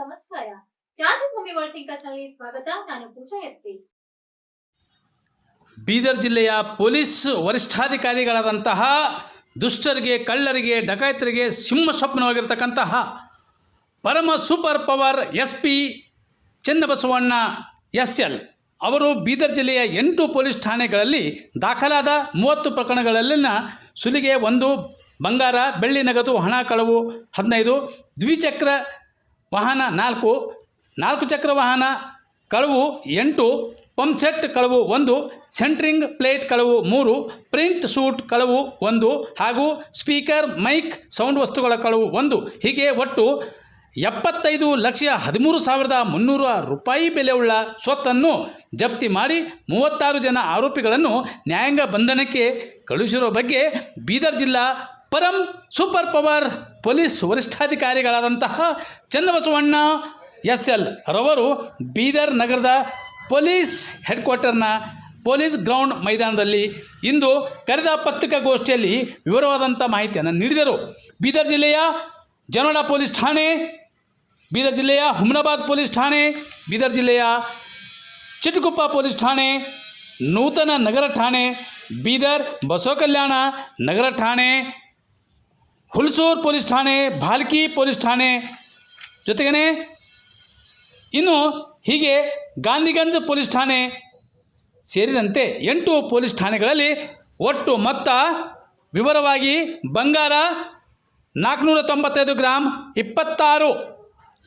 ನಮಸ್ಕಾರ. ಕ್ರಾಂತಿಭೂಮಿ ವರ್ಲ್ಡ್ ಥಿಂಕರ್ಸ್ನಲ್ಲಿ ಸ್ವಾಗತ. ನಾನು ಪೂಜಾ ಎಸ್ಪಿ ಬೀದರ್ ಜಿಲ್ಲೆಯ ಪೊಲೀಸ್ ವರಿಷ್ಠಾಧಿಕಾರಿಗಳಾದಂತಹ ದುಷ್ಟರಿಗೆ, ಕಳ್ಳರಿಗೆ, ಡಕಾಯತರಿಗೆ ಸಿಂಹ ಸ್ವಪ್ನವಾಗಿರ್ತಕ್ಕಂತಹ ಪರಮ super power S P Channabasavanna S L ಅವರು ಬೀದರ್ ಜಿಲ್ಲೆಯ ಎಂಟು ಪೊಲೀಸ್ ಠಾಣೆಗಳಲ್ಲಿ ದಾಖಲಾದ ಮೂವತ್ತು ಪ್ರಕರಣಗಳಲ್ಲಿನ ಸುಲಿಗೆ ಒಂದು ಬಂಗಾರ, ಬೆಳ್ಳಿ ನಗದು, ಹಣ ಕಳವು, ಹದಿನೈದು ದ್ವಿಚಕ್ರ ವಾಹನ ನಾಲ್ಕು ನಾಲ್ಕು ಚಕ್ರ ವಾಹನ, ಕಳವು ಎಂಟು, ಪಂಪ್ಸೆಟ್ ಕಳವು ಒಂದು, ಸೆಂಟ್ರಿಂಗ್ ಪ್ಲೇಟ್ ಕಳವು ಮೂರು, ಪ್ರಿಂಟ್ ಸೂಟ್ ಕಳವು ಒಂದು ಹಾಗೂ ಸ್ಪೀಕರ್, ಮೈಕ್, ಸೌಂಡ್ ವಸ್ತುಗಳ ಕಳವು ಒಂದು. ಹೀಗೆ ಒಟ್ಟು ಎಪ್ಪತ್ತೈದು ಲಕ್ಷ ಹದಿಮೂರು ಸಾವಿರದ ಮುನ್ನೂರ ರೂಪಾಯಿ ಬೆಲೆಯುಳ್ಳ ಸ್ವತ್ತನ್ನು ಜಪ್ತಿ ಮಾಡಿ ಮೂವತ್ತಾರು ಜನ ಆರೋಪಿಗಳನ್ನು ನ್ಯಾಯಾಂಗ ಬಂಧನಕ್ಕೆ ಕಳುಹಿಸಿರೋ ಬಗ್ಗೆ ಬೀದರ್ ಜಿಲ್ಲಾ ಪರಂ ಸೂಪರ್ ಪವರ್ ಪೊಲೀಸ್ ವರಿಷ್ಠಾಧಿಕಾರಿಗಳಾದಂತಹ ಚನ್ನಬಸವಣ್ಣ ಎಸ್ ಎಲ್ ರವರು ಬೀದರ್ ನಗರದ ಪೊಲೀಸ್ ಹೆಡ್ ಕ್ವಾರ್ಟರ್ನ ಪೊಲೀಸ್ ಗ್ರೌಂಡ್ ಮೈದಾನದಲ್ಲಿ ಇಂದು ಕರೆದ ಪತ್ರಿಕಾಗೋಷ್ಠಿಯಲ್ಲಿ ವಿವರವಾದಂಥ ಮಾಹಿತಿಯನ್ನು ನೀಡಿದರು. ಬೀದರ್ ಜಿಲ್ಲೆಯ ಜನೋಡ ಪೊಲೀಸ್ ಠಾಣೆ, ಬೀದರ್ ಜಿಲ್ಲೆಯ ಹುಮ್ನಾಬಾದ್ ಪೊಲೀಸ್ ಠಾಣೆ, ಬೀದರ್ ಜಿಲ್ಲೆಯ ಚಿಟಗುಪ್ಪ ಪೊಲೀಸ್ ಠಾಣೆ, ನೂತನ ನಗರ ಠಾಣೆ, ಬೀದರ್ ಬಸವ ಕಲ್ಯಾಣ ನಗರ ಠಾಣೆ ಹುಲ್ಸೂರ್ ಪೊಲೀಸ್ ಠಾಣೆ ಭಾಲ್ಕಿ ಪೊಲೀಸ್ ಠಾಣೆ ಜೊತೆಗೇ ಇನ್ನು ಹೀಗೆ ಗಾಂಧಿಗಂಜ್ ಪೊಲೀಸ್ ಠಾಣೆ ಸೇರಿದಂತೆ ಎಂಟು ಪೊಲೀಸ್ ಠಾಣೆಗಳಲ್ಲಿ ಒಟ್ಟು ಮೊತ್ತ ವಿವರವಾಗಿ ಬಂಗಾರ ನಾಲ್ಕುನೂರ ತೊಂಬತ್ತೈದು ಗ್ರಾಮ್ ಇಪ್ಪತ್ತಾರು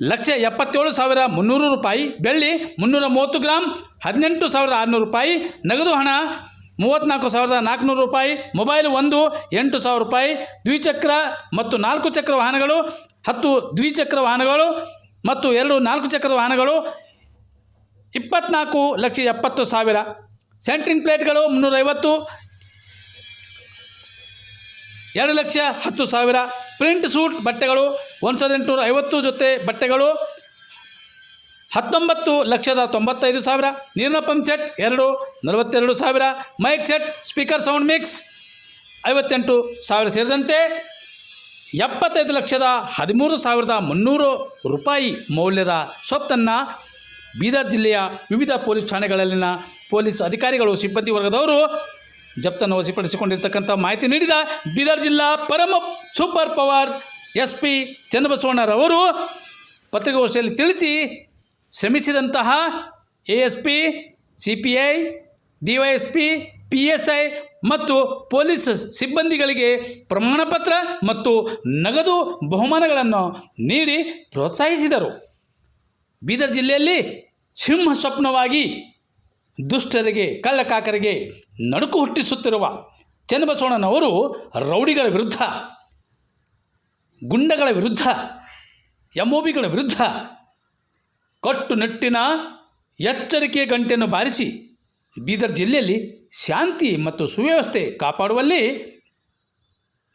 ಲಕ್ಷ ಎಪ್ಪತ್ತೇಳು ಸಾವಿರ ಮುನ್ನೂರು ರೂಪಾಯಿ, ಬೆಳ್ಳಿ ಮುನ್ನೂರ ಮೂವತ್ತು ಗ್ರಾಮ್ ಹದಿನೆಂಟು ಸಾವಿರದ ಆರುನೂರು ರೂಪಾಯಿ, ನಗದು ಹಣ ಮೂವತ್ತ್ನಾಲ್ಕು ಸಾವಿರದ ನಾಲ್ಕುನೂರು ರೂಪಾಯಿ, ಮೊಬೈಲ್ ಒಂದು, ಎಂಟು ಸಾವಿರ ರೂಪಾಯಿ, ದ್ವಿಚಕ್ರ ಮತ್ತು ನಾಲ್ಕು ಚಕ್ರ ವಾಹನಗಳು, ಹತ್ತು ದ್ವಿಚಕ್ರ ವಾಹನಗಳು ಮತ್ತು ಎರಡು ನಾಲ್ಕು ಚಕ್ರದ ವಾಹನಗಳು, ಇಪ್ಪತ್ನಾಲ್ಕು ಲಕ್ಷ ಎಪ್ಪತ್ತು ಸಾವಿರ. ಸೆಂಟ್ರಿಂಗ್ ಪ್ಲೇಟ್ಗಳು ಮುನ್ನೂರೈವತ್ತು. ಎರಡು ಲಕ್ಷ ಹತ್ತು ಸಾವಿರ. ಪ್ರಿಂಟ್ ಸೂಟ್ ಬಟ್ಟೆಗಳು, ಒಂದು ಸಾವಿರದ ಎಂಟುನೂರ ಐವತ್ತು ಜೊತೆ ಬಟ್ಟೆಗಳು ಹತ್ತೊಂಬತ್ತು ಲಕ್ಷದ ತೊಂಬತ್ತೈದು ಸಾವಿರ, ನೀರಿನ ಪಂಪ್ ಸೆಟ್ ಎರಡು, ನಲವತ್ತೆರಡು ಸಾವಿರ, mic set, speaker sound mix ಐವತ್ತೆಂಟು ಸಾವಿರ ಸೇರಿದಂತೆ ಎಪ್ಪತ್ತೈದು ಲಕ್ಷದ ಹದಿಮೂರು ಸಾವಿರದ ಮುನ್ನೂರು ರೂಪಾಯಿ ಮೌಲ್ಯದ ಸ್ವತ್ತನ್ನು ಬೀದರ್ ಜಿಲ್ಲೆಯ ವಿವಿಧ ಪೊಲೀಸ್ ಠಾಣೆಗಳಲ್ಲಿನ ಪೊಲೀಸ್ ಅಧಿಕಾರಿಗಳು, ಸಿಬ್ಬಂದಿ ವರ್ಗದವರು ಜಪ್ತನ್ನು ವಶಪಡಿಸಿಕೊಂಡಿರ್ತಕ್ಕಂಥ ಮಾಹಿತಿ ನೀಡಿದ ಬೀದರ್ ಜಿಲ್ಲಾ ಪರಮ ಸೂಪರ್ ಪವರ್ ಎಸ್ ಪಿ ಚನ್ನಬಸವಣ್ಣರವರು ಪತ್ರಿಕಾಗೋಷ್ಠಿಯಲ್ಲಿ ತಿಳಿಸಿ ಶ್ರಮಿಸಿದಂತಹ A S P, C P I, D Y S P P S I ಮತ್ತು ಪೊಲೀಸ್ ಸಿಬ್ಬಂದಿಗಳಿಗೆ ಪ್ರಮಾಣಪತ್ರ ಮತ್ತು ನಗದು ಬಹುಮಾನಗಳನ್ನು ನೀಡಿ ಪ್ರೋತ್ಸಾಹಿಸಿದರು. ಬೀದರ್ ಜಿಲ್ಲೆಯಲ್ಲಿ ಸಿಂಹ ಸ್ವಪ್ನವಾಗಿ ದುಷ್ಟರಿಗೆ, ಕಳ್ಳಕಾಕರಿಗೆ ನಡುಕು ಹುಟ್ಟಿಸುತ್ತಿರುವ ಚನ್ನಬಸವಣ್ಣನವರು ರೌಡಿಗಳ ವಿರುದ್ಧ, ಗುಂಡಗಳ ವಿರುದ್ಧ ಎಂಒಬಿಗಳ ವಿರುದ್ಧ ಕಟ್ಟುನಿಟ್ಟಿನ ಎಚ್ಚರಿಕೆ ಗಂಟೆಯನ್ನು ಬಾರಿಸಿ ಬೀದರ್ ಜಿಲ್ಲೆಯಲ್ಲಿ ಶಾಂತಿ ಮತ್ತು ಸುವ್ಯವಸ್ಥೆ ಕಾಪಾಡುವಲ್ಲಿ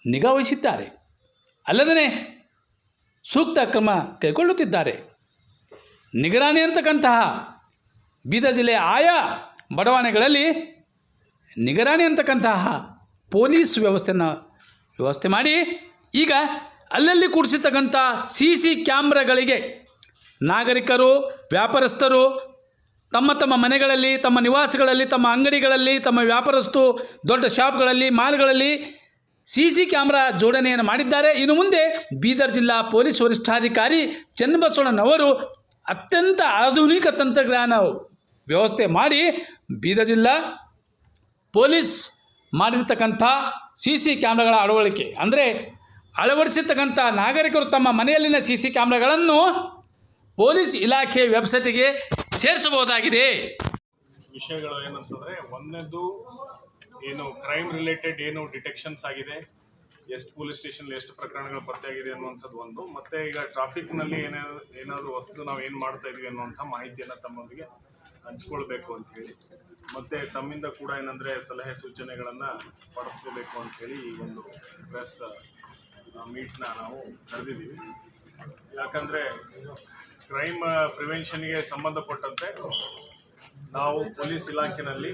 ನಿಗಾವಹಿಸಿದ್ದಾರೆ ಅಲ್ಲದೇ ಸೂಕ್ತ ಕ್ರಮ ಕೈಗೊಳ್ಳುತ್ತಿದ್ದಾರೆ. ನಿಗರಾಣಿ ಅಂತಕ್ಕಂತಹ ಬೀದರ್ ಜಿಲ್ಲೆಯ ಆಯಾ ಬಡಾವಣೆಗಳಲ್ಲಿ ನಿಗರಾಣಿ ಅಂತಕ್ಕಂತಹ ಪೊಲೀಸ್ ವ್ಯವಸ್ಥೆಯನ್ನು ವ್ಯವಸ್ಥೆ ಮಾಡಿ ಈಗ ಅಲ್ಲಲ್ಲಿ ಕೂಡಿಸಿರ್ತಕ್ಕಂಥ ಸಿ ಸಿ ಕ್ಯಾಮ್ರಾಗಳಿಗೆ ನಾಗರಿಕರು, ವ್ಯಾಪಾರಸ್ಥರು, ತಮ್ಮ ತಮ್ಮ ಮನೆಗಳಲ್ಲಿ, ತಮ್ಮ ನಿವಾಸಗಳಲ್ಲಿ, ತಮ್ಮ ಅಂಗಡಿಗಳಲ್ಲಿ, ತಮ್ಮ ವ್ಯಾಪಾರಸ್ತು ದೊಡ್ಡ ಶಾಪ್ಗಳಲ್ಲಿ, ಮಾಲ್ಗಳಲ್ಲಿ ಸಿ ಸಿ ಕ್ಯಾಮ್ರಾ ಜೋಡಣೆಯನ್ನು ಮಾಡಿದ್ದಾರೆ. ಇನ್ನು ಮುಂದೆ ಬೀದರ್ ಜಿಲ್ಲಾ ಪೊಲೀಸ್ ವರಿಷ್ಠಾಧಿಕಾರಿ ಚನ್ನಬಸವಣ್ಣನವರು ಅತ್ಯಂತ ಆಧುನಿಕ ತಂತ್ರಜ್ಞಾನ ವ್ಯವಸ್ಥೆ ಮಾಡಿ ಬೀದರ್ ಜಿಲ್ಲಾ ಪೊಲೀಸ್ ಮಾಡಿರ್ತಕ್ಕಂಥ ಸಿ ಸಿ ಕ್ಯಾಮ್ರಾಗಳ ಅಳವಡಿಕೆ. ಅಂದರೆ ಅಳವಡಿಸಿರ್ತಕ್ಕಂಥ ನಾಗರಿಕರು ತಮ್ಮ ಮನೆಯಲ್ಲಿನ ಸಿ ಸಿ ಕ್ಯಾಮ್ರಾಗಳನ್ನು ಪೊಲೀಸ್ ಇಲಾಖೆ ವೆಬ್ಸೈಟ್ಗೆ ಸೇರಿಸಬಹುದಾಗಿದೆ. ವಿಷಯಗಳು ಏನಂತಂದರೆ ಒಂದನೇದು ಏನು ಕ್ರೈಮ್ ರಿಲೇಟೆಡ್ ಏನು ಡಿಟೆಕ್ಷನ್ಸ್ ಆಗಿದೆ, ಎಷ್ಟು ಪೊಲೀಸ್ ಸ್ಟೇಷನ್ ಎಷ್ಟು ಪ್ರಕರಣಗಳು ಪತ್ತೆಯಾಗಿದೆ ಅನ್ನುವಂಥದ್ದು ಒಂದು. ಮತ್ತೆ ಈಗ ಟ್ರಾಫಿಕ್ನಲ್ಲಿ ಏನಾದ್ರು ಏನಾದರೂ ವಸ್ತು ನಾವು ಏನು ಮಾಡ್ತಾ ಇದೀವಿ ಅನ್ನುವಂಥ ಮಾಹಿತಿಯನ್ನು ತಮ್ಮೊಂದಿಗೆ ಹಂಚ್ಕೊಳ್ಬೇಕು ಅಂತ ಹೇಳಿ ಮತ್ತೆ ತಮ್ಮಿಂದ ಕೂಡ ಏನಂದ್ರೆ ಸಲಹೆ ಸೂಚನೆಗಳನ್ನು ಪಡ್ಕೋಬೇಕು ಅಂತ ಹೇಳಿ ಈ ಒಂದು ಪ್ರೆಸ್ ಮೀಟ್ನ ನಾವು ಕರೆದಿದ್ದೀವಿ. ಯಾಕಂದ್ರೆ ಕ್ರೈಮ್ ಪ್ರಿವೆನ್ಷನ್ಗೆ ಸಂಬಂಧಪಟ್ಟಂತೆ ನಾವು ಪೊಲೀಸ್ ಇಲಾಖೆನಲ್ಲಿ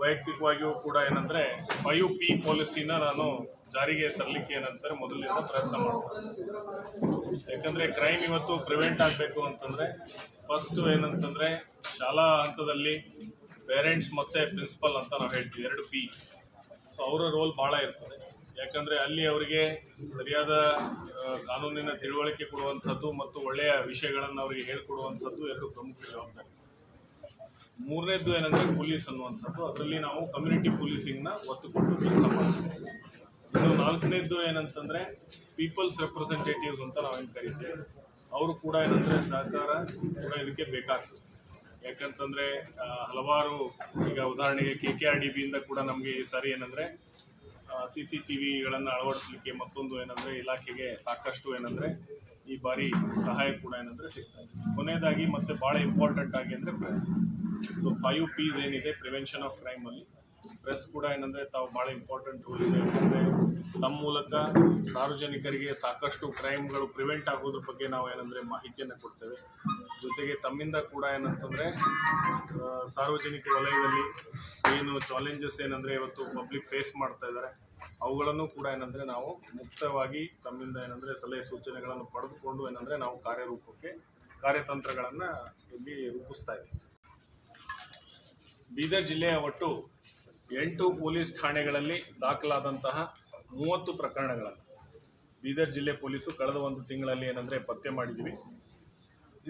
ವೈಯಕ್ತಿಕವಾಗಿಯೂ ಕೂಡ ಏನಂದರೆ ಫೈವ್ ಪಿ ಪಾಲಿಸಿನ ನಾನು ಜಾರಿಗೆ ತರಲಿಕ್ಕೆ ಏನಂತಾರೆ ಮೊದಲಿಂದ ಪ್ರಯತ್ನ ಮಾಡ್ತೀನಿ ಯಾಕಂದರೆ ಕ್ರೈಮ್ ಇವತ್ತು ಪ್ರಿವೆಂಟ್ ಆಗಬೇಕು ಅಂತಂದರೆ ಫಸ್ಟು ಏನಂತಂದರೆ ಶಾಲಾ ಹಂತದಲ್ಲಿ ಪೇರೆಂಟ್ಸ್ ಮತ್ತು ಪ್ರಿನ್ಸಿಪಲ್ ಅಂತ ನಾವು ಹೇಳ್ತೀವಿ, ಎರಡು ಪಿ ಸೊ ಅವರ ರೋಲ್ ಭಾಳ ಇರ್ತದೆ. ಯಾಕಂದರೆ ಅಲ್ಲಿ ಅವರಿಗೆ ಸರಿಯಾದ ಕಾನೂನಿನ ತಿಳುವಳಿಕೆ ಕೊಡುವಂಥದ್ದು ಮತ್ತು ಒಳ್ಳೆಯ ವಿಷಯಗಳನ್ನು ಅವರಿಗೆ ಹೇಳ್ಕೊಡುವಂಥದ್ದು ಎರಡು ಪ್ರಮುಖ ಜವಾಬ್ದಾರಿ. ಮೂರನೇದ್ದು ಏನಂದರೆ ಪೊಲೀಸ್ ಅನ್ನುವಂಥದ್ದು. ಅದರಲ್ಲಿ ನಾವು ಕಮ್ಯುನಿಟಿ ಪೊಲೀಸಿಂಗ್ನ ಒತ್ತು ಕೊಟ್ಟು ಕೆಲಸ ಮಾಡ್ತೀವಿ. ಇನ್ನು ನಾಲ್ಕನೇದ್ದು ಏನಂತಂದರೆ ಪೀಪಲ್ಸ್ ರೆಪ್ರೆಸೆಂಟೇಟಿವ್ಸ್ ಅಂತ ನಾವೇನು ಕರಿತೇವೆ. ಅವರು ಕೂಡ ಏನಂದರೆ ಸಹಕಾರ ಕೂಡ ಇದಕ್ಕೆ ಬೇಕಾಗ್ತದೆ. ಯಾಕಂತಂದರೆ ಹಲವಾರು ಈಗ ಉದಾಹರಣೆಗೆ ಕೆ ಕೆ ಆರ್ ಡಿ ಬಿಯಿಂದ ಕೂಡ ನಮಗೆ ಈ ಸಾರಿ ಏನಂದರೆ ಸಿ ಸಿ ಟಿ ವಿಗಳನ್ನು ಅಳವಡಿಸಲಿಕ್ಕೆ ಮತ್ತೊಂದು ಏನಂದರೆ ಇಲಾಖೆಗೆ ಸಾಕಷ್ಟು ಏನಂದರೆ ಈ ಬಾರಿ ಸಹಾಯ ಕೂಡ ಏನಂದರೆ ಸಿಗ್ತಾ ಇದೆ. ಕೊನೆಯದಾಗಿ ಮತ್ತೆ ಭಾಳ ಇಂಪಾರ್ಟೆಂಟ್ ಆಗಿ ಅಂದರೆ ಪ್ರೆಸ್ ಸೊ ಫೈವ್ ಪೀಸ್ ಏನಿದೆ? ಪ್ರಿವೆನ್ಷನ್ ಆಫ್ ಕ್ರೈಮಲ್ಲಿ ಪ್ರೆಸ್ ಕೂಡ ಏನಂದರೆ ತಾವು ಭಾಳ ಇಂಪಾರ್ಟೆಂಟ್ ರೋಲ್ ಇದೆ. ಯಾಕಂದರೆ ತಮ್ಮ ಮೂಲಕ ಸಾರ್ವಜನಿಕರಿಗೆ ಸಾಕಷ್ಟು ಕ್ರೈಮ್ಗಳು ಪ್ರಿವೆಂಟ್ ಆಗೋದ್ರ ಬಗ್ಗೆ ನಾವು ಏನಂದರೆ ಮಾಹಿತಿಯನ್ನು ಕೊಡ್ತೇವೆ. ಜೊತೆಗೆ ತಮ್ಮಿಂದ ಕೂಡ ಏನಂತಂದರೆ ಸಾರ್ವಜನಿಕ ವಲಯದಲ್ಲಿ ಏನು ಚಾಲೆಂಜಸ್ ಏನಂದರೆ ಇವತ್ತು ಪಬ್ಲಿಕ್ ಫೇಸ್ ಮಾಡ್ತಾ ಇದ್ದಾರೆ. ಅವುಗಳನ್ನು ಕೂಡ ಏನಂದರೆ ನಾವು ಮುಕ್ತವಾಗಿ ತಮ್ಮಿಂದ ಏನಂದರೆ ಸಲಹೆ ಸೂಚನೆಗಳನ್ನು ಪಡೆದುಕೊಂಡು ಏನಂದರೆ ನಾವು ಕಾರ್ಯರೂಪಕ್ಕೆ, ಕಾರ್ಯತಂತ್ರಗಳನ್ನು ಇಲ್ಲಿ ರೂಪಿಸ್ತಾ ಇದ್ದೀವಿ. ಬೀದರ್ ಜಿಲ್ಲೆಯ ಒಟ್ಟು ಎಂಟು ಪೊಲೀಸ್ ಠಾಣೆಗಳಲ್ಲಿ ದಾಖಲಾದಂತಹ ಮೂವತ್ತು ಪ್ರಕರಣಗಳನ್ನು ಬೀದರ್ ಜಿಲ್ಲೆ ಪೊಲೀಸು ಕಳೆದ ಒಂದು ತಿಂಗಳಲ್ಲಿ ಏನಂದರೆ ಪತ್ತೆ ಮಾಡಿದ್ದೀವಿ.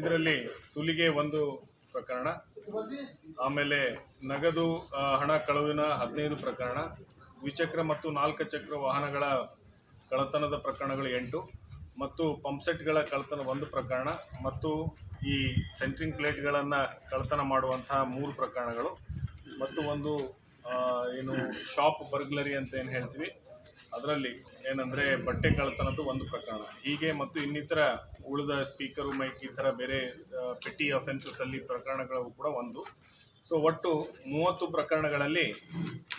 ಇದರಲ್ಲಿ ಸುಲಿಗೆ ಒಂದು ಪ್ರಕರಣ, ಆಮೇಲೆ ನಗದು ಹಣ ಕಳುವಿನ ಹದಿನೈದು ಪ್ರಕರಣ, ದ್ವಿಚಕ್ರ ಮತ್ತು ನಾಲ್ಕು ಚಕ್ರ ವಾಹನಗಳ ಕಳತನದ ಪ್ರಕರಣಗಳು ಎಂಟು ಮತ್ತು ಪಂಪ್ಸೆಟ್ಗಳ ಕಳತನ ಒಂದು ಪ್ರಕರಣ ಮತ್ತು ಈ ಸೆಂಟ್ರಿಂಗ್ ಪ್ಲೇಟ್ಗಳನ್ನು ಕಳತನ ಮಾಡುವಂತಹ ಮೂರು ಪ್ರಕರಣಗಳು ಮತ್ತು ಒಂದು ಏನು ಶಾಪ್ ಬರ್ಗ್ಲರಿ ಅಂತ ಏನು ಹೇಳ್ತೀವಿ, ಅದರಲ್ಲಿ ಏನಂದರೆ ಬಟ್ಟೆ ಕಳತನದ್ದು ಒಂದು ಪ್ರಕರಣ. ಹೀಗೆ ಮತ್ತು ಇನ್ನಿತರ ಉಳಿದ ಸ್ಪೀಕರು ಮೈಕ್ ಈ ಥರ ಬೇರೆ ಪೆಟ್ಟಿ ಅಫೆನ್ಸಸ್ಸಲ್ಲಿ ಪ್ರಕರಣಗಳು ಕೂಡ ಒಂದು. ಸೊ ಒಟ್ಟು ಮೂವತ್ತು ಪ್ರಕರಣಗಳಲ್ಲಿ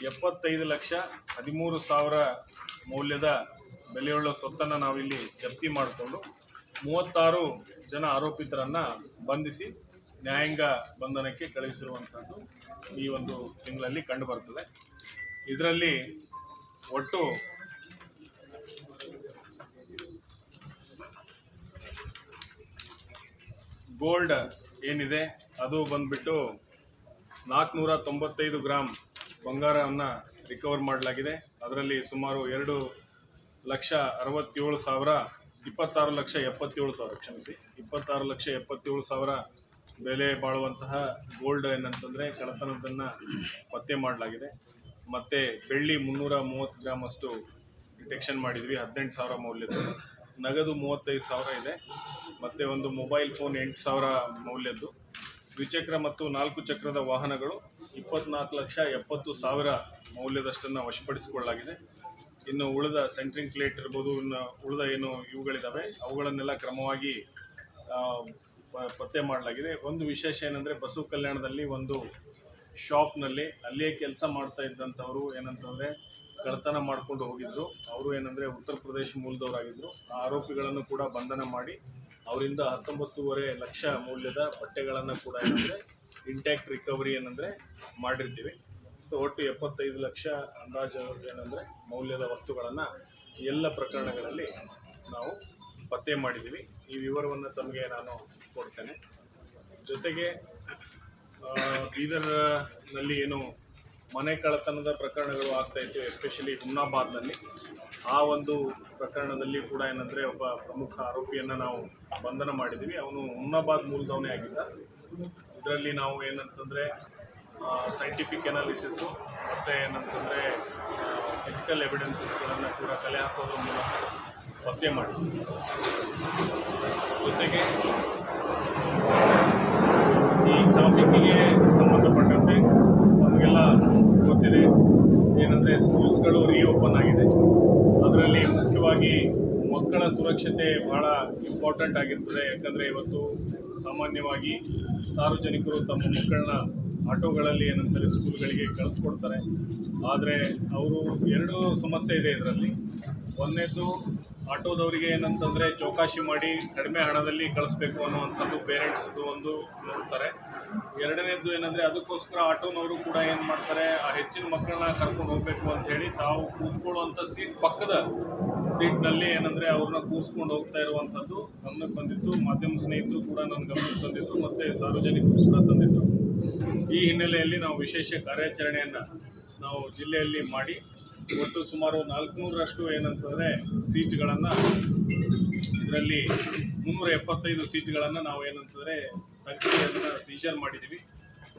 ಎಪ್ಪತ್ತೈದು ಲಕ್ಷ ಹದಿಮೂರು ಸಾವಿರ ಮೌಲ್ಯದ ಬೆಲೆಯುಳ್ಳ ಸೊತ್ತನ್ನು ನಾವಿಲ್ಲಿ ಜಪ್ತಿ ಮಾಡಿಕೊಂಡು ಮೂವತ್ತಾರು ಜನ ಆರೋಪಿತರನ್ನು ಬಂಧಿಸಿ ನ್ಯಾಯಾಂಗ ಬಂಧನಕ್ಕೆ ಕಳುಹಿಸಿರುವಂಥದ್ದು ಈ ಒಂದು ತಿಂಗಳಲ್ಲಿ ಕಂಡುಬರ್ತದೆ ಇದರಲ್ಲಿ ಒಟ್ಟು ಗೋಲ್ಡ್ ಏನಿದೆ? ಅದು ಬಂದ್ಬಿಟ್ಟು ನಾಲ್ಕುನೂರ ತೊಂಬತ್ತೈದು ಗ್ರಾಮ್ ಬಂಗಾರವನ್ನು ರಿಕವರ್ ಮಾಡಲಾಗಿದೆ. ಅದರಲ್ಲಿ ಸುಮಾರು ಎರಡು ಲಕ್ಷ ಅರವತ್ತೇಳು ಸಾವಿರ, ಇಪ್ಪತ್ತಾರು ಲಕ್ಷ ಎಪ್ಪತ್ತೇಳು ಸಾವಿರ, ಕ್ಷಮಿಸಿ. ಇಪ್ಪತ್ತಾರು ಲಕ್ಷ ಎಪ್ಪತ್ತೇಳು ಸಾವಿರ ಬೆಲೆ ಬಾಳುವಂತಹ ಗೋಲ್ಡ್ ಏನಂತಂದರೆ ಕಳತನದನ್ನು ಪತ್ತೆ ಮಾಡಲಾಗಿದೆ. ಮತ್ತು ಬೆಳ್ಳಿ ಮುನ್ನೂರ ಮೂವತ್ತು ಗ್ರಾಮಷ್ಟು ಡಿಟೆಕ್ಷನ್ ಮಾಡಿದ್ವಿ. ಹದಿನೆಂಟು ಸಾವಿರ ಮೌಲ್ಯದ್ದು. ನಗದು ಮೂವತ್ತೈದು ಸಾವಿರ ಇದೆ. ಮತ್ತು ಒಂದು ಮೊಬೈಲ್ ಫೋನ್ ಎಂಟು ಸಾವಿರ ಮೌಲ್ಯದ್ದು. ದ್ವಿಚಕ್ರ ಮತ್ತು ನಾಲ್ಕು ಚಕ್ರದ ವಾಹನಗಳು ಇಪ್ಪತ್ನಾಲ್ಕು ಲಕ್ಷ ಎಪ್ಪತ್ತು ಸಾವಿರ ಮೌಲ್ಯದಷ್ಟನ್ನು ವಶಪಡಿಸಿಕೊಳ್ಳಲಾಗಿದೆ. ಇನ್ನು ಉಳಿದ ಸೆಂಟ್ರಿಂಗ್ ಪ್ಲೇಟ್ ಇರ್ಬೋದು, ಇನ್ನು ಉಳಿದ ಏನು ಇವುಗಳಿದ್ದಾವೆ ಅವುಗಳನ್ನೆಲ್ಲ ಕ್ರಮವಾಗಿ ಪತ್ತೆ ಮಾಡಲಾಗಿದೆ. ಒಂದು ವಿಶೇಷ ಏನಂದರೆ ಬಸವ ಕಲ್ಯಾಣದಲ್ಲಿ ಒಂದು ಶಾಪ್ನಲ್ಲಿ ಅಲ್ಲಿಯೇ ಕೆಲಸ ಮಾಡ್ತಾ ಇದ್ದಂಥವರು ಏನಂತಂದರೆ ಕಳ್ತನ ಮಾಡಿಕೊಂಡು ಹೋಗಿದ್ರು. ಅವರು ಏನಂದರೆ ಉತ್ತರ ಪ್ರದೇಶ ಮೂಲದವರಾಗಿದ್ದರು ಆ ಆರೋಪಿಗಳನ್ನು ಕೂಡ ಬಂಧನ ಮಾಡಿ ಅವರಿಂದ ಹತ್ತೊಂಬತ್ತೂವರೆ ಲಕ್ಷ ಮೌಲ್ಯದ ಬಟ್ಟೆಗಳನ್ನು ಕೂಡ ಏನಂದರೆ ಇಂಟ್ಯಾಕ್ಟ್ ರಿಕವರಿ ಏನಂದರೆ ಮಾಡಿರ್ತೀವಿ. ಸೊ ಒಟ್ಟು ಎಪ್ಪತ್ತೈದು ಲಕ್ಷ ಅಂದಾಜು ಏನಂದರೆ ಮೌಲ್ಯದ ವಸ್ತುಗಳನ್ನು ಎಲ್ಲ ಪ್ರಕರಣಗಳಲ್ಲಿ ನಾವು ಪತ್ತೆ ಮಾಡಿದ್ದೀವಿ. ಈ ವಿವರವನ್ನು ತಮಗೆ ನಾನು ಕೊಡ್ತೇನೆ. ಜೊತೆಗೆ ಇದರಲ್ಲಿ ಏನು ಮನೆ ಕಳ್ಳತನದ ಪ್ರಕರಣಗಳು ಆಗ್ತಾ ಇತ್ತು ಎಸ್ಪೆಷಲಿ ಹುಮ್ನಾಬಾದ್ನಲ್ಲಿ. ಆ ಒಂದು ಪ್ರಕರಣದಲ್ಲಿ ಕೂಡ ಏನಂದರೆ ಒಬ್ಬ ಪ್ರಮುಖ ಆರೋಪಿಯನ್ನು ನಾವು ಬಂಧನ ಮಾಡಿದ್ದೀವಿ. ಅವನು ಹುಮ್ನಾಬಾದ್ ಮೂಲದವನೇ ಆಗಿದ್ದ. ಇದರಲ್ಲಿ ನಾವು ಏನಂತಂದರೆ ಸೈಂಟಿಫಿಕ್ ಅನಾಲಿಸಿಸು ಮತ್ತು ಏನಂತಂದರೆ ಫಿಸಿಕಲ್ ಎವಿಡೆನ್ಸಸ್ಗಳನ್ನು ಕೂಡ ಕಲೆ ಹಾಕೋದ್ರ ಮೂಲಕ ಪತ್ತೆ ಮಾಡಿದ್ವಿ. ಜೊತೆಗೆ ಈ ಟ್ರಾಫಿಕ್ಕಿಗೆ ಸಂಬಂಧಪಟ್ಟಂತೆ ನಮಗೆಲ್ಲ ಗೊತ್ತಿದೆ. ಏನಂದರೆ ಸ್ಕೂಲ್ಸ್ಗಳು ರೀಓಪನ್ ಆಗಿದೆ. ಅದರಲ್ಲಿ ಮುಖ್ಯವಾಗಿ ಮಕ್ಕಳ ಸುರಕ್ಷತೆ ಭಾಳ ಇಂಪಾರ್ಟೆಂಟ್ ಆಗಿರ್ತದೆ. ಯಾಕಂದರೆ ಇವತ್ತು ಸಾಮಾನ್ಯವಾಗಿ ಸಾರ್ವಜನಿಕರು ತಮ್ಮ ಮಕ್ಕಳನ್ನ ಆಟೋಗಳಲ್ಲಿ ಏನಂತಾರೆ ಸ್ಕೂಲ್ಗಳಿಗೆ ಕಳಿಸ್ಕೊಡ್ತಾರೆ. ಆದರೆ ಅವರು ಎರಡು ಸಮಸ್ಯೆ ಇದೆ ಇದರಲ್ಲಿ. ಒಂದನೇದು ಆಟೋದವರಿಗೆ ಏನಂತಂದರೆ ಚೌಕಾಶಿ ಮಾಡಿ ಕಡಿಮೆ ಹಣದಲ್ಲಿ ಕಳಿಸ್ಬೇಕು ಅನ್ನುವಂಥದ್ದು ಪೇರೆಂಟ್ಸ್ದು ಒಂದು ನೋಡ್ತಾರೆ ಎರಡನೇದು ಏನಂದರೆ ಅದಕ್ಕೋಸ್ಕರ ಆಟೋನವರು ಕೂಡ ಏನು ಮಾಡ್ತಾರೆ, ಆ ಹೆಚ್ಚಿನ ಮಕ್ಕಳನ್ನ ಕರ್ಕೊಂಡು ಹೋಗಬೇಕು ಅಂಥೇಳಿ ತಾವು ಕೂತ್ಕೊಳ್ಳುವಂಥ ಸೀಟ್ ಪಕ್ಕದ ಸೀಟ್ನಲ್ಲಿ ಏನಂದರೆ ಅವ್ರನ್ನ ಕೂರಿಸ್ಕೊಂಡು ಹೋಗ್ತಾ ಇರುವಂಥದ್ದು ಗಮನಕ್ಕೆ ಬಂದಿತ್ತು. ಮಾಧ್ಯಮ ಸ್ನೇಹಿತರು ಕೂಡ ನನ್ನ ಗಮನಕ್ಕೆ ಬಂದಿತ್ತು ಮತ್ತು ಸಾರ್ವಜನಿಕರು ಕೂಡ ತಂದಿತ್ತು ಈ ಹಿನ್ನೆಲೆಯಲ್ಲಿ ನಾವು ವಿಶೇಷ ಕಾರ್ಯಾಚರಣೆಯನ್ನು ನಾವು ಜಿಲ್ಲೆಯಲ್ಲಿ ಮಾಡಿ ಒಟ್ಟು ಸುಮಾರು ನಾಲ್ಕುನೂರಷ್ಟು ಏನಂತಂದರೆ ಸೀಟ್ಗಳನ್ನು ಇದರಲ್ಲಿ ಮುನ್ನೂರ ಎಪ್ಪತ್ತೈದು ಸೀಟ್ಗಳನ್ನು ನಾವು ಏನಂತಂದರೆ ಅದನ್ನು ಸೀಜರ್ ಮಾಡಿದ್ದೀವಿ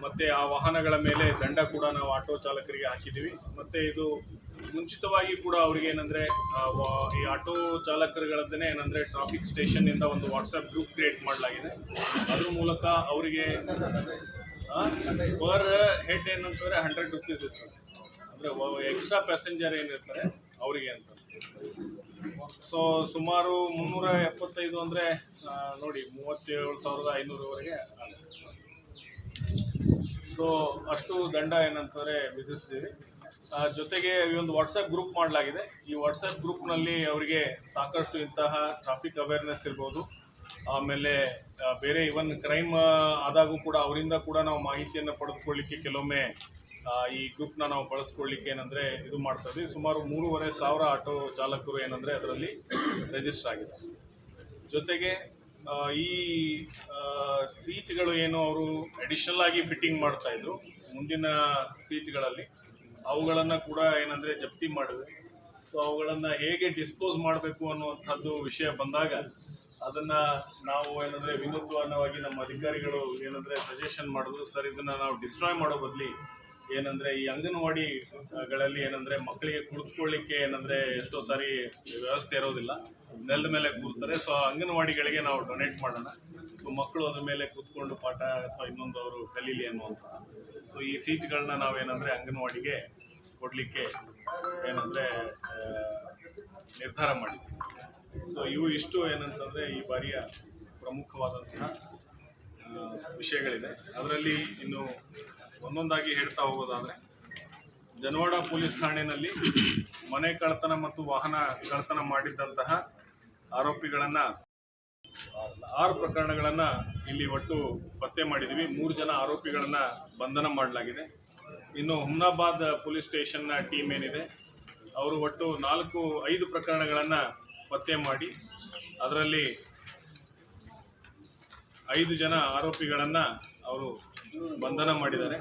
ಮತ್ತು ಆ ವಾಹನಗಳ ಮೇಲೆ ದಂಡ ಕೂಡ ನಾವು ಆಟೋ ಚಾಲಕರಿಗೆ ಹಾಕಿದ್ದೀವಿ ಮತ್ತು ಇದು ಮುಂಚಿತವಾಗಿ ಕೂಡ ಅವ್ರಿಗೆ ಏನಂದರೆ ಈ ಆಟೋ ಚಾಲಕರುಗಳದ್ದೇ ಏನಂದರೆ ಟ್ರಾಫಿಕ್ ಸ್ಟೇಷನ್ನಿಂದ ಒಂದು ವಾಟ್ಸಪ್ ಗ್ರೂಪ್ ಕ್ರಿಯೇಟ್ ಮಾಡಲಾಗಿದೆ. ಅದ್ರ ಮೂಲಕ ಅವರಿಗೆ ಪರ್ ಹೆಡ್ ಏನಂತಂದರೆ ಹಂಡ್ರೆಡ್ ರುಪೀಸ್ ಇರ್ತದೆ ಎಕ್ಸ್ಟ್ರಾ ಪ್ಯಾಸೆಂಜರ್ ಏನಿರ್ತಾರೆ ಅವರಿಗೆ ಅಂತ. ಸೊ ಸುಮಾರು ಮುನ್ನೂರ ಎಪ್ಪತ್ತೈದು ಅಂದರೆ ನೋಡಿ, ಮೂವತ್ತೇಳು ಸಾವಿರದ ಐನೂರವರೆಗೆ ಸೊ ಅಷ್ಟು ದಂಡ ಏನಂತಂದರೆ ವಿಧಿಸ್ತೀವಿ. ಜೊತೆಗೆ ಈ ಒಂದು ವಾಟ್ಸಪ್ ಗ್ರೂಪ್ ಮಾಡಲಾಗಿದೆ. ಈ ವಾಟ್ಸಪ್ ಗ್ರೂಪ್ನಲ್ಲಿ ಅವರಿಗೆ ಸಾಕಷ್ಟು ಇಂತಹ ಟ್ರಾಫಿಕ್ ಅವೇರ್ನೆಸ್ ಇರ್ಬೋದು. ಆಮೇಲೆ ಬೇರೆ ಇವನ್ ಕ್ರೈಮ್ ಆದಾಗೂ ಕೂಡ, ಅವರಿಂದ ಕೂಡ ನಾವು ಮಾಹಿತಿಯನ್ನು ಪಡೆದುಕೊಳ್ಳಿಕ್ಕೆ ಕೆಲವೊಮ್ಮೆ ಈ ಗ್ರೂಪ್ನ ನಾವು ಬಳಸ್ಕೊಳ್ಳಿಕ್ಕೆ ಏನಂದರೆ ಇದು ಮಾಡ್ತಾ ಸುಮಾರು ಮೂರುವರೆ ಸಾವಿರ ಆಟೋ ಚಾಲಕರು ಏನಂದರೆ ಅದರಲ್ಲಿ ರಿಜಿಸ್ಟರ್ ಆಗಿದೆ ಜೊತೆಗೆ ಈ ಸೀಟ್ಗಳು ಏನು ಅವರು ಅಡಿಷನಲ್ ಆಗಿ ಫಿಟ್ಟಿಂಗ್ ಮಾಡ್ತಾ ಇದ್ರು. ಮುಂದಿನ ಸೀಟ್ಗಳಲ್ಲಿ ಅವುಗಳನ್ನು ಕೂಡ ಏನಂದರೆ ಜಪ್ತಿ ಮಾಡಿದ್ವಿ ಸೊ ಅವುಗಳನ್ನು ಹೇಗೆ ಡಿಸ್ಪೋಸ್ ಮಾಡಬೇಕು ಅನ್ನುವಂಥದ್ದು ವಿಷಯ ಬಂದಾಗ ಅದನ್ನು ನಾವು ಏನಂದರೆ ವಿನೂತನವಾಗಿ ನಮ್ಮ ಅಧಿಕಾರಿಗಳು ಏನಂದರೆ ಸಜೆಷನ್ ಮಾಡಿದ್ರು. ಸರ್, ಇದನ್ನು ನಾವು ಡಿಸ್ಟ್ರಾಯ್ ಮಾಡೋ ಬದಲಿ ಏನಂದರೆ ಈ ಅಂಗನವಾಡಿಗಳಲ್ಲಿ ಏನಂದರೆ ಮಕ್ಕಳಿಗೆ ಕುಳಿತುಕೊಳ್ಳಿಕ್ಕೆ ಏನಂದರೆ ಎಷ್ಟೋ ಸಾರಿ ವ್ಯವಸ್ಥೆ ಇರೋದಿಲ್ಲ. ನೆಲದ ಮೇಲೆ ಕೂರ್ತಾರೆ. ಸೊ ಅಂಗನವಾಡಿಗಳಿಗೆ ನಾವು ಡೊನೇಟ್ ಮಾಡೋಣ. ಸೊ ಮಕ್ಕಳು ಅದ್ರ ಮೇಲೆ ಕೂತ್ಕೊಂಡು ಪಾಠ ಅಥವಾ ಇನ್ನೊಂದು ಅವರು ಕಲೀಲಿ ಅನ್ನುವಂಥ. ಸೊ ಈ ಸೀಟ್ಗಳನ್ನ ನಾವೇನಂದರೆ ಅಂಗನವಾಡಿಗೆ ಕೊಡಲಿಕ್ಕೆ ಏನಂದರೆ ನಿರ್ಧಾರ ಮಾಡಿದ್ವಿ. ಸೊ ಇವು ಇಷ್ಟು ಏನಂತಂದರೆ ಈ ಬಾರಿಯ ಪ್ರಮುಖವಾದಂತಹ ವಿಷಯಗಳಿದೆ. ಅದರಲ್ಲಿ ಇನ್ನು ಒಂದೊಂದಾಗಿ ಹೇಳ್ತಾ ಹೋಗೋದಾದರೆ, ಜನವಾಡ ಪೊಲೀಸ್ ಠಾಣೆಯಲ್ಲಿ ಮನೆ ಕಳ್ಳತನ ಮತ್ತು ವಾಹನ ಕಳ್ಳತನ ಮಾಡಿದ್ದಂತಹ ಆರೋಪಿಗಳನ್ನು ಆರು ಪ್ರಕರಣಗಳನ್ನು ಇಲ್ಲಿ ಒಟ್ಟು ಪತ್ತೆ ಮಾಡಿದ್ದೀವಿ ಮೂರು ಜನ ಆರೋಪಿಗಳನ್ನು ಬಂಧನ ಮಾಡಲಾಗಿದೆ. ಇನ್ನು ಹುಮ್ನಾಬಾದ್ ಪೊಲೀಸ್ ಸ್ಟೇಷನ್ನ ಟೀಮ್ ಏನಿದೆ, ಅವರು ಒಟ್ಟು ನಾಲ್ಕು, ಐದು ಪ್ರಕರಣಗಳನ್ನು ಪತ್ತೆ ಮಾಡಿ, ಅದರಲ್ಲಿ ಐದು ಜನ ಆರೋಪಿಗಳನ್ನು ಅವರು ಬಂಧನ ಮಾಡಿದ್ದಾರೆ.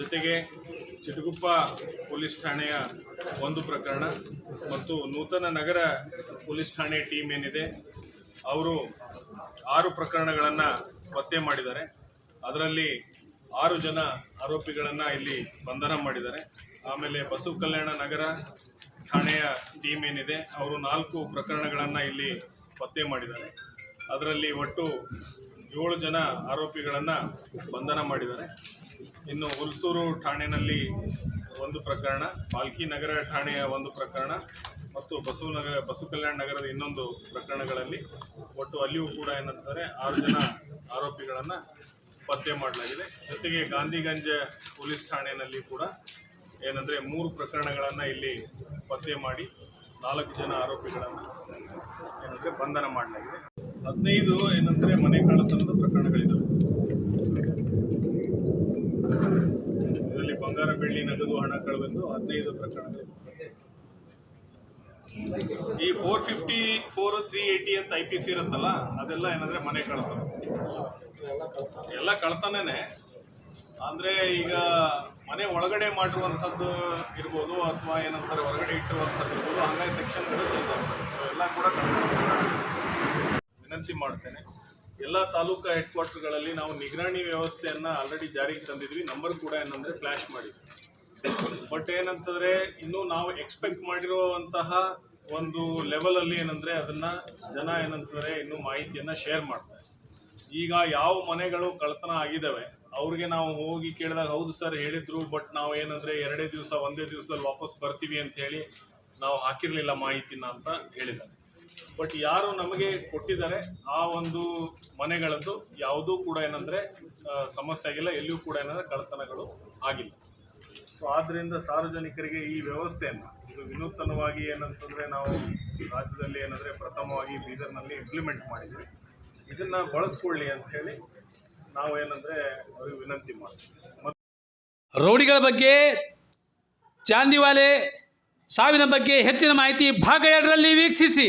ಜೊತೆಗೆ ಚಿಟಗುಪ್ಪ ಪೊಲೀಸ್ ಠಾಣೆಯ ಒಂದು ಪ್ರಕರಣ ಮತ್ತು ನೂತನ ನಗರ ಪೊಲೀಸ್ ಠಾಣೆ ಟೀಮ್ ಏನಿದೆ, ಅವರು ಆರು ಪ್ರಕರಣಗಳನ್ನು ಪತ್ತೆ ಮಾಡಿದ್ದಾರೆ. ಅದರಲ್ಲಿ ಆರು ಜನ ಆರೋಪಿಗಳನ್ನು ಇಲ್ಲಿ ಬಂಧನ ಮಾಡಿದ್ದಾರೆ. ಆಮೇಲೆ ಬಸವ ಕಲ್ಯಾಣ ನಗರ ಠಾಣೆಯ ಟೀಮ್ ಏನಿದೆ, ಅವರು ನಾಲ್ಕು ಪ್ರಕರಣಗಳನ್ನು ಇಲ್ಲಿ ಪತ್ತೆ ಮಾಡಿದ್ದಾರೆ. ಅದರಲ್ಲಿ ಒಟ್ಟು ಏಳು ಜನ ಆರೋಪಿಗಳನ್ನು ಬಂಧನ ಮಾಡಿದ್ದಾರೆ. ಇನ್ನು ಹುಲ್ಸೂರು ಠಾಣೆಯಲ್ಲಿ ಒಂದು ಪ್ರಕರಣ, ಪಾಲ್ಕಿ ನಗರ ಠಾಣೆಯ ಒಂದು ಪ್ರಕರಣ ಮತ್ತು ಬಸವ ನಗರ, ಬಸವ ಕಲ್ಯಾಣ ನಗರದ ಇನ್ನೊಂದು ಪ್ರಕರಣಗಳಲ್ಲಿ ಒಟ್ಟು ಅಲ್ಲಿಯೂ ಕೂಡ ಏನಂತಾರೆ, ಆರು ಜನ ಆರೋಪಿಗಳನ್ನು ಪತ್ತೆ ಮಾಡಲಾಗಿದೆ. ಜೊತೆಗೆ ಗಾಂಧಿಗಂಜ ಪೊಲೀಸ್ ಠಾಣೆಯಲ್ಲಿ ಕೂಡ ಏನಂದರೆ ಮೂರು ಪ್ರಕರಣಗಳನ್ನು ಇಲ್ಲಿ ಪತ್ತೆ ಮಾಡಿ ನಾಲ್ಕು ಜನ ಆರೋಪಿಗಳನ್ನು ಏನಂದರೆ ಬಂಧನ ಮಾಡಲಾಗಿದೆ. ಹದಿನೈದು ಏನಂದರೆ ಮನೆ ಕಳ್ಳತನದ ಪ್ರಕರಣಗಳಿದ್ದಾವೆ ಇದರಲ್ಲಿ ಬಂಗಾರ ಬೆಳ್ಳಿ ನಗದು ಹಣ ಕಳೆದು ಹದಿನೈದು ಪ್ರಕರಣಗಳಿವೆ. ಈ four fifty four three eighty ಅಂತ ಐ ಪಿ ಸಿ ಇರುತ್ತಲ್ಲ, ಅದೆಲ್ಲ ಏನಂದ್ರೆ ಮನೆ ಕಳ್ತನ. ಎಲ್ಲ ಕಳ್ತನೇ ಅಂದ್ರೆ ಈಗ ಮನೆ ಒಳಗಡೆ ಮಾಡಿರುವಂಥದ್ದು ಇರ್ಬೋದು ಅಥವಾ ಏನಂತಾರೆ ಹೊರಗಡೆ ಇಟ್ಟಿರುವಂಥದ್ದು ಇರ್ಬೋದು ಆನ್ಲೈನ್ ಸೆಕ್ಷನ್ಗಳು ಚೇಂಜ್ ಆಗ್ತವೆ. ಎಲ್ಲ ಕೂಡ ವಿನಂತಿ ಮಾಡ್ತೇನೆ. ಎಲ್ಲ ತಾಲೂಕಾ ಹೆಡ್ ಕ್ವಾರ್ಟರ್ಗಳಲ್ಲಿ ನಾವು ನಿಗರಾಣಿ ವ್ಯವಸ್ಥೆಯನ್ನು ಆಲ್ರೆಡಿ ಜಾರಿಗೆ ತಂದಿದ್ವಿ. ನಂಬರ್ ಕೂಡ ಏನಂದ್ರೆ ಫ್ಲಾಶ್ ಮಾಡಿದ್ವಿ. ಬಟ್ ಏನಂತಂದ್ರೆ ಇನ್ನು ನಾವು ಎಕ್ಸ್ಪೆಕ್ಟ್ ಮಾಡಿರುವಂತಹ ಒಂದು ಲೆವೆಲಲ್ಲಿ ಏನಂದ್ರೆ ಅದನ್ನ ಜನ ಏನಂತಂದರೆ ಇನ್ನು ಮಾಹಿತಿಯನ್ನ ಶೇರ್ ಮಾಡ್ತಾರೆ. ಈಗ ಯಾವ ಮನೆಗಳು ಕಳ್ತನ ಆಗಿದ್ದಾವೆ, ಅವ್ರಿಗೆ ನಾವು ಹೋಗಿ ಕೇಳಿದಾಗ, ಹೌದು ಸರ್ ಹೇಳಿದ್ರು ಬಟ್ ನಾವು ಏನಂದ್ರೆ ಎರಡೇ ದಿವಸ, ಒಂದೇ ದಿವಸದಲ್ಲಿ ವಾಪಸ್ ಬರ್ತೀವಿ ಅಂತ ಹೇಳಿ ನಾವು ಹಾಕಿರಲಿಲ್ಲ ಮಾಹಿತಿನ ಅಂತ ಹೇಳಿದ್ದಾರೆ. ಬಟ್ ಯಾರು ನಮಗೆ ಕೊಟ್ಟಿದ್ದಾರೆ, ಆ ಒಂದು ಮನೆಗಳದ್ದು ಯಾವುದೂ ಕೂಡ ಏನಂದರೆ ಸಮಸ್ಯೆ ಆಗಿಲ್ಲ, ಎಲ್ಲಿಯೂ ಕೂಡ ಏನಂದರೆ ಕಳ್ಳತನಗಳು ಆಗಿಲ್ಲ. ಸೊ ಆದ್ದರಿಂದ ಸಾರ್ವಜನಿಕರಿಗೆ ಈ ವ್ಯವಸ್ಥೆಯನ್ನು, ಇದು ವಿನೂತನವಾಗಿ ಏನಂತಂದರೆ ನಾವು ರಾಜ್ಯದಲ್ಲಿ ಏನಂದರೆ ಪ್ರಥಮವಾಗಿ ಬೀದರ್ನಲ್ಲಿ ಇಂಪ್ಲಿಮೆಂಟ್ ಮಾಡಿದ್ವಿ. ಇದನ್ನು ಬಳಸ್ಕೊಳ್ಳಿ ಅಂತ ಹೇಳಿ ನಾವು ಏನಂದರೆ ಅವ್ರಿಗೆ ವಿನಂತಿ ಮಾಡ್ತೀವಿ. ರೌಡಿಗಳ ಬಗ್ಗೆ, ಚಾಂದಿವಾಲೆ ಸಾವಿನ ಬಗ್ಗೆ ಹೆಚ್ಚಿನ ಮಾಹಿತಿ ಭಾಗ ಎರಡರಲ್ಲಿ ವೀಕ್ಷಿಸಿ.